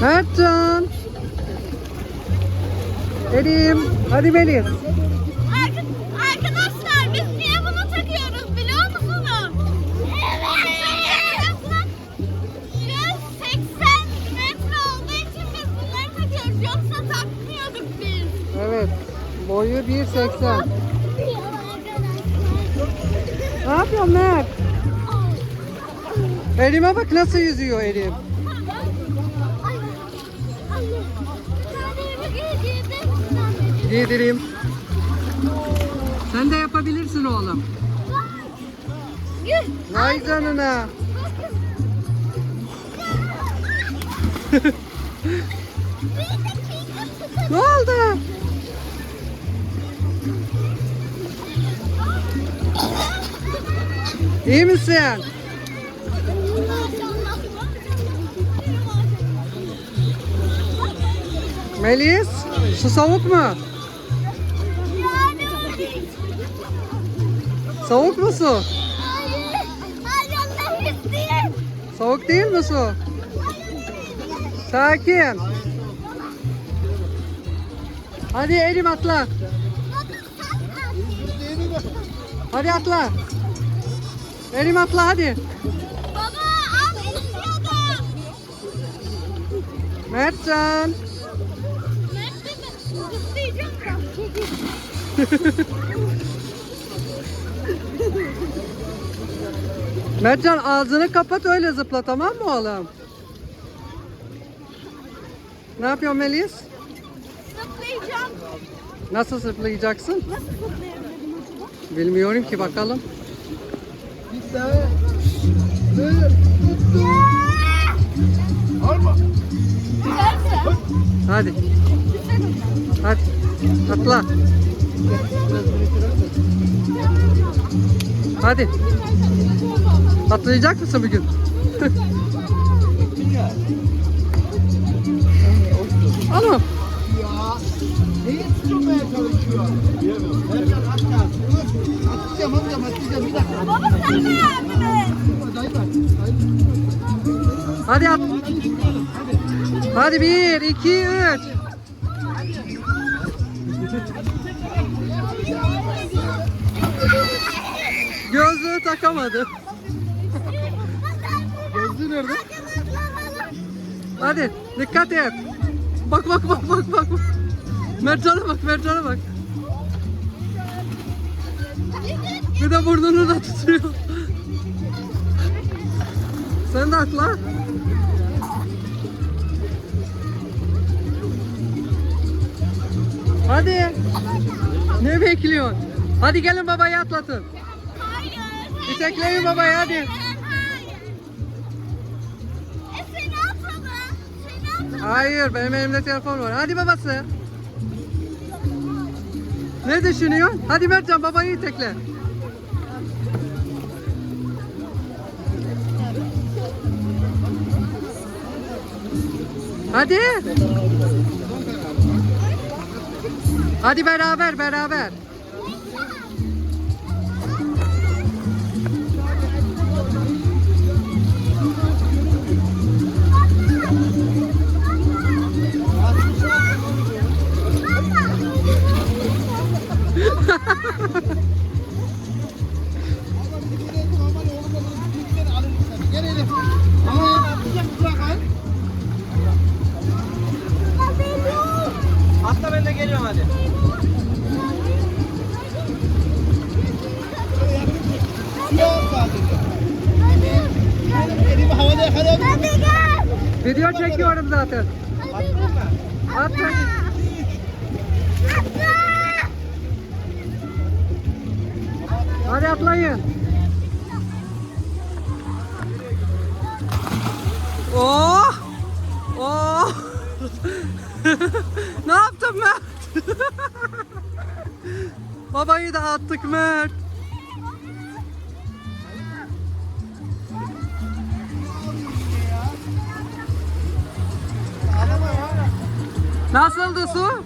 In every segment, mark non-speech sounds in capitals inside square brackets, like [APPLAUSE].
Mertcan. Elim. Hadi Melis. Arka- Arkadaşlar biz niye bunu takıyoruz biliyor musunuz? Evet. 180 metre olduğu için biz bunları takıyoruz. Yoksa takmıyorduk biz. Evet. Boyu 1.80. Ne yapıyorsun Mert? Elime bak nasıl yüzüyor elim. Giydireyim. Sen de yapabilirsin oğlum. Vay canına. [LAUGHS] Ne oldu? İyi misin? Melis, su soğuk mu? Soğuk mu su? Soğuk değil mi su? Sakin. Hadi elim atla. Hadi atla. Elim atla hadi. Baba al istiyordum. Mertcan. Mert de mi? Mertcan ağzını kapat öyle zıpla tamam mı oğlum? Ne yapıyorsun Melis? Zıplayacağım. Nasıl zıplayacaksın? Nasıl zıplayabilirim acaba? Bilmiyorum ki bakalım. Güzelse. Hadi. Hadi. Atla. Hadi. Atlayacak mısın bugün? Dayı. Hadi at. Hadi bir, iki, üç. Gözlüğü takamadı. Nerede? Hadi dikkat et. Bak bak bak bak bak. Mercan'a bak Mercan'a bak. Bir de burnunu da tutuyor. Sen de atla. Hadi. Ne bekliyorsun? Hadi gelin babayı atlatın. Hayır. İtekleyin babayı hadi. Hayır benim elimde telefon var. Hadi babası. Ne düşünüyor? Hadi Mertcan babayı itekle. Hadi. Hadi beraber beraber. Hadi gel. Video çekiyorum zaten. Attın mı? At hadi. Atla. Hadi atlayın. Oh! Oh! [LAUGHS] ne yaptın Mert? [LAUGHS] Babayı da attık Mert. Nasıldı su?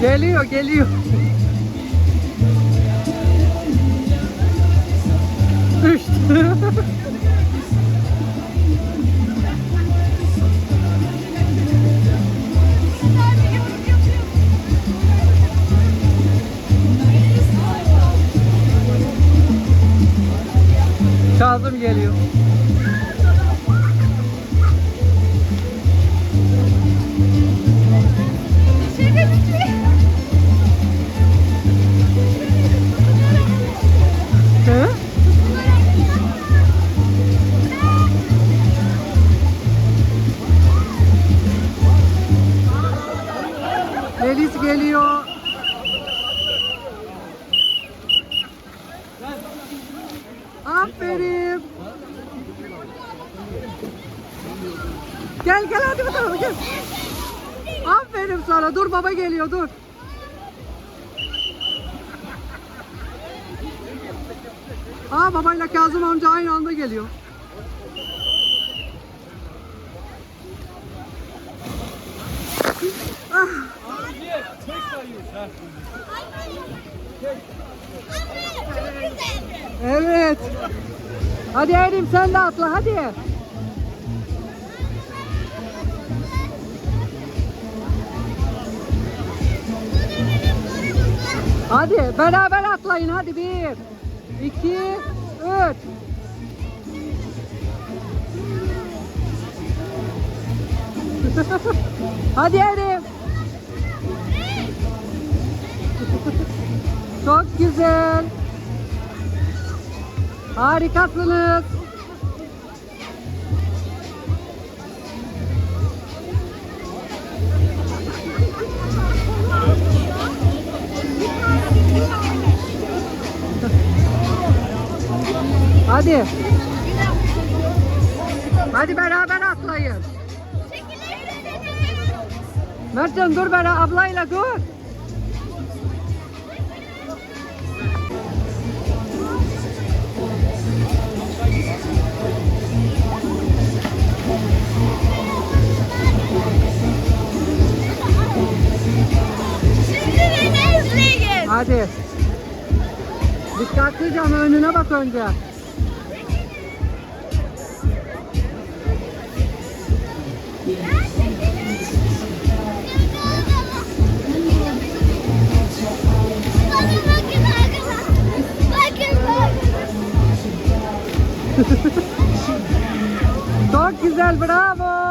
Geliyor, geliyor. Geliyor. Aferin. Gel gel hadi bu tarafa gel. Aferin sana. Dur baba geliyor dur. Aa babayla Kazım amca aynı anda geliyor. Evet. Hadi Erim sen de atla hadi. Hadi beraber atlayın hadi bir, iki, üç. [LAUGHS] hadi Erim. [LAUGHS] Çok güzel. Harikasınız. [LAUGHS] Hadi. Hadi beraber atlayın. Mertcan dur beraber ablayla dur. Hadi. Dikkatlice ama önüne bak önce. Bakın Çok güzel bravo.